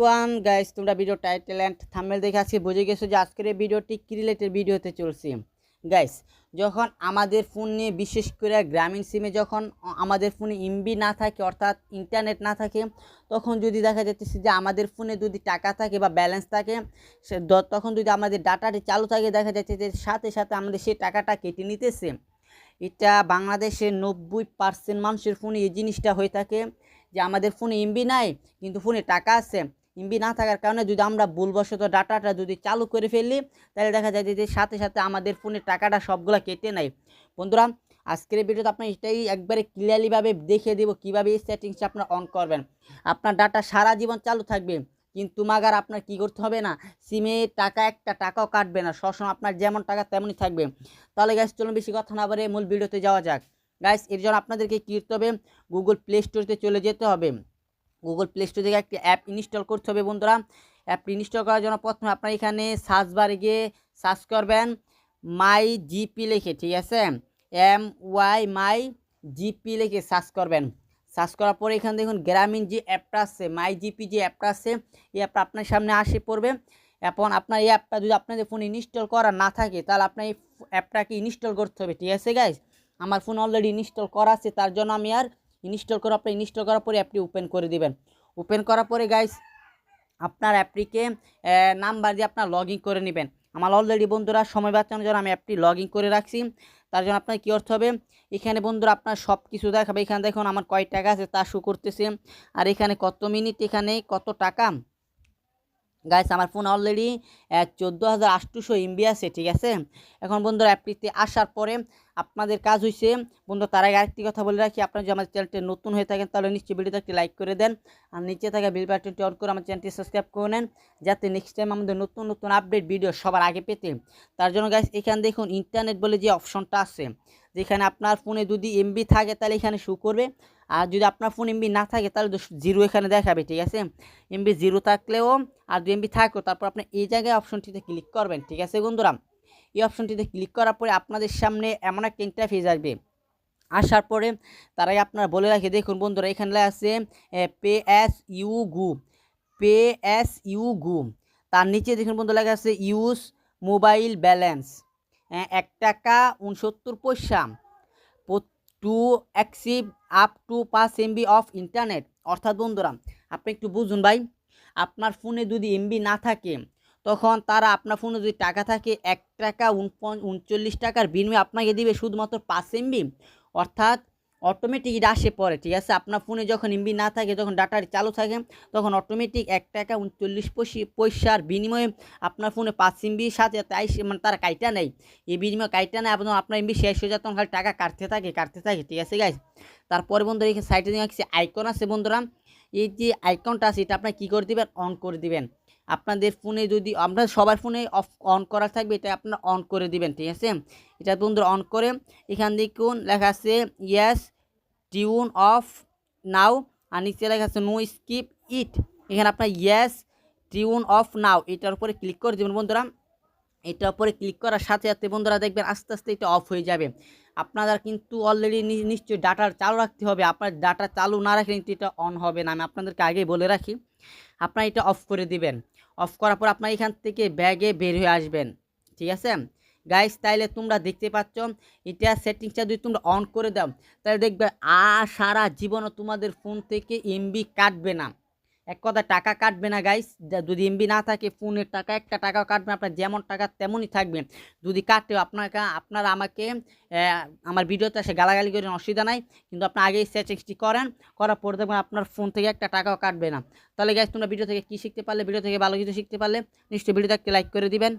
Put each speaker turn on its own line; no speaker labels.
One guys তোমরা video title and thumbnail দেখে আজকে বুঝে গেছো যে আজকের এই ভিডিওটি কি রিলেটেড ভিডিও হতে চলছে। গাইস যখন আমাদের ফোন নিয়ে বিশেষ করে গ্রামীণ সিমে যখন আমাদের ফোনে এমবি না থাকে, অর্থাৎ ইন্টারনেট না থাকে, তখন যদি দেখা যাচ্ছে যে আমাদের ফোনে যদি টাকা থাকে বা ব্যালেন্স থাকে তখন যদি আমাদের ডাটাটি চালু থাকে, দেখা যাচ্ছে যে সাথে সাথে আমাদের সেই টাকাটা কেটে নিতেছে। এটা বাংলাদেশের নব্বই পার্সেন্ট মানুষের ফোনে এই জিনিসটা হয়ে থাকে যে আমাদের ফোনে এমবি নাই, কিন্তু ফোনে টাকা আছে। এমবি না থাকার কারণে যদি আমরা ভুলবশত ডাটাটা যদি চালু করে ফেলি, তাহলে দেখা যায় যে সাথে সাথে আমাদের ফোনের টাকাটা সবগুলো কেটে নেয়। বন্ধুরা, আজকের ভিডিওতে আপনার এটাই একবারে ক্লিয়ারলিভাবে দেখিয়ে দেবো কীভাবে এই সেটিংসটা আপনার অন করবেন। আপনার ডাটা সারা জীবন চালু থাকবে, কিন্তু মাগার আপনার কি করতে হবে না সিমে টাকা, একটা টাকাও কাটবে না, সবসময় আপনার যেমন টাকা তেমনই থাকবে। তাহলে গ্যাস চলুন বেশি কথা না বলে মূল ভিডিওতে যাওয়া যাক। গাইস এর জন্য আপনাদেরকে কী করতে হবে গুগল প্লে স্টোরতে চলে যেতে হবে। গুগল প্লে স্টোর থেকে একটি অ্যাপ ইনস্টল করতে হবে বন্ধুরা। অ্যাপ ইনস্টল করার জন্য প্রথমে আপনার এখানে সার্চ বারে গিয়ে সার্চ করবেন মাই জিপি লিখে, ঠিক আছে? এম ওয়াই মাই জিপি লিখে সার্চ করবেন। সার্চ করার পরে এখানে দেখুন গ্রামীণ যে অ্যাপটা আছে মাই জিপি যে অ্যাপটা আছে, এই অ্যাপটা আপনার সামনে আসে পড়বে। এখন আপনার এই অ্যাপটা যদি আপনাদের ফোনে ইনস্টল করা না থাকে, তাহলে আপনার এই অ্যাপটাকে ইনস্টল করতে হবে, ঠিক আছে গাইজ আমার ফোন অলরেডি ইনস্টল করা আছে, তার জন্য আমি আর ইনস্টল করা আপনি ইনস্টল করার পরে অ্যাপটি ওপেন করে দিবেন। ওপেন করার পরে গাইস আপনার অ্যাপটিকে নাম্বার দিয়ে আপনার লগ করে নেবেন। আমার অলরেডি বন্ধুরা সময় বাঁচানোর জন্য আমি অ্যাপটি লগ করে রাখছি। তার জন্য আপনার কী অর্থ হবে? এখানে বন্ধুরা আপনার সব কিছু দেখাবে। এখানে দেখুন আমার কয় টাকা আছে, তা শো করতেছে। আর এখানে কত মিনিট এখানে কত টাকা? গাইস আমার ফোন অলরেডি চোদ্দ হাজার আটশোশো এমবি আছে, ঠিক আছে? এখন বন্ধুরা অ্যাপটিতে আসার পরে আপনাদের কাজ হয়েছে বন্ধু, তার আগে আরেকটি কথা বলে রাখি। আপনারা যদি আমার চ্যানেলটি নতুন হয়ে থাকেন, তাহলে নিশ্চয়ই ভিডিওতে একটি লাইক করে দেন। আর নিচে থাকা বিল বাটনটি অন করে আমার চ্যানেলটি সাবস্ক্রাইব করে নেন, যাতে নেক্সট টাইম আমাদের নতুন নতুন আপডেট ভিডিও সবার আগে পেতে। তার জন্য গাইস এখানে দেখুন ইন্টারনেট বলে যে অপশনটা আছে, যেখানে আপনার ফোনে যদি এমবি থাকে, তাহলে এখানে শু করবে। আর যদি আপনার ফোন এমবি না থাকে, তাহলে জিরো এখানে দেখাবে, ঠিক আছে? এমবি জিরো থাকলেও, আর দু এমবি থাকলেও তারপর আপনি এই জায়গায় অপশনটিতে ক্লিক করবেন, ঠিক আছে বন্ধুরা? এই অপশনটিতে ক্লিক করার পরে আপনাদের সামনে এমন একটা ইন্টারফেস আসবে। আসার পরে তারাই আপনারা বলে রাখি, দেখুন বন্ধুরা, এখানে আছে pay as you go pay as you go তার নিচে দেখুন বন্ধু লেখা আছে ইউজ মোবাইল ব্যালেন্স এক টাকা উনসত্তর পয়সা। টু অ্যাক্সিভ আপ টু পাঁচ এমবি অফ ইন্টারনেট অর্থাৎ বন্ধুরা, আপনি একটু বুঝুন ভাই, আপনার ফোনে যদি এমবি না থাকে তখন তারা আপনার ফোনে যদি টাকা থাকে, এক টাকা উনচল্লিশ টাকার বিনিময়ে আপনাকে দিবে শুধুমাত্র পাঁচ এমবি অর্থাৎ অটোমেটিক এটা আসে পরে, ঠিক আছে? আপনার ফোনে যখন এমবি না থাকে, যখন ডাটা চালু থাকে, তখন অটোমেটিক এক টাকা উনচল্লিশ পয়সি- পয়সার বিনিময়ে আপনার ফোনে পাঁচ এমবির সাথে তাই মানে তারা কাইটা নেয় এই বিনিময়ে কাইটা নেয় এবং আপনার এমবি শেষ হয়ে যায় তখন খালি টাকা কাটতে থাকে কাটতে থাকে, ঠিক আছে গাইজ তারপরে বন্ধুরা, এখানে সাইডে দেখছি আইকন আছে বন্ধুরা। এই যে আইকনটা আছে, এটা আপনার কী করে দিবেন? অন করে দিবেন। আপনাদের ফোনে যদি আপনার সবার ফোনে অফ, অন করা থাকবে, এটা আপনার অন করে দিবেন, ঠিক আছে? এটা বন্ধুরা অন করে, এখান দেখুন, লেখা আছে ইয়েস টিউন অফ নাও আর নিচে লেখা আছে নো স্কিপ ইট এখানে আপনার ইয়েস টিউন অফ নাও এটার উপরে ক্লিক করে দেবেন, বন্ধুরা। এটার উপরে ক্লিক করার সাথে সাথে, বন্ধুরা, দেখবেন আস্তে আস্তে এটা অফ হয়ে যাবে। আপনারা কিন্তু অলরেডি নিশ্চয়ই ডাটা চালু রাখতে হবে। আপনার ডাটা চালু না রাখলে কিন্তু এটা অন হবে না। আমি আপনাদেরকে আগেই বলে রাখি। আপনারা এটা অফ করে দিবেন। অফ করার পর আপনার এখান থেকে ব্যাগে বের হয়ে আসবেন। ঠিক আছে? গাইস তাইলে তোমরা দেখতে পাচ্ছ, এটা সেটিংসটা যদি তোমরা অন করে দাও তাহলে দেখবে আর সারা জীবনও তোমাদের ফোন থেকে এমবি কাটবে না। এক কথা টাকা কাটবে না গাইস যদি এমবি না থাকে, ফোনের টাকা, একটা টাকা কাটবে আপনার যেমন টাকা তেমনই থাকবে। যদি কাটে, আপনাকে আপনারা আমাকে আমার ভিডিওতে এসে গালাগালি করেন, অসুবিধা নাই। কিন্তু আপনি আগেই সেটিংসটি করেন, করার পরে দেখবেন আপনার ফোন থেকে একটা টাকাও কাটবে না। তাহলে গাইস তোমরা ভিডিও থেকে কী শিখতে পারলে? ভিডিও থেকে ভালো কিছু শিখতে পারলে, নিশ্চয়ই ভিডিওতে একটা লাইক করে দিবেন।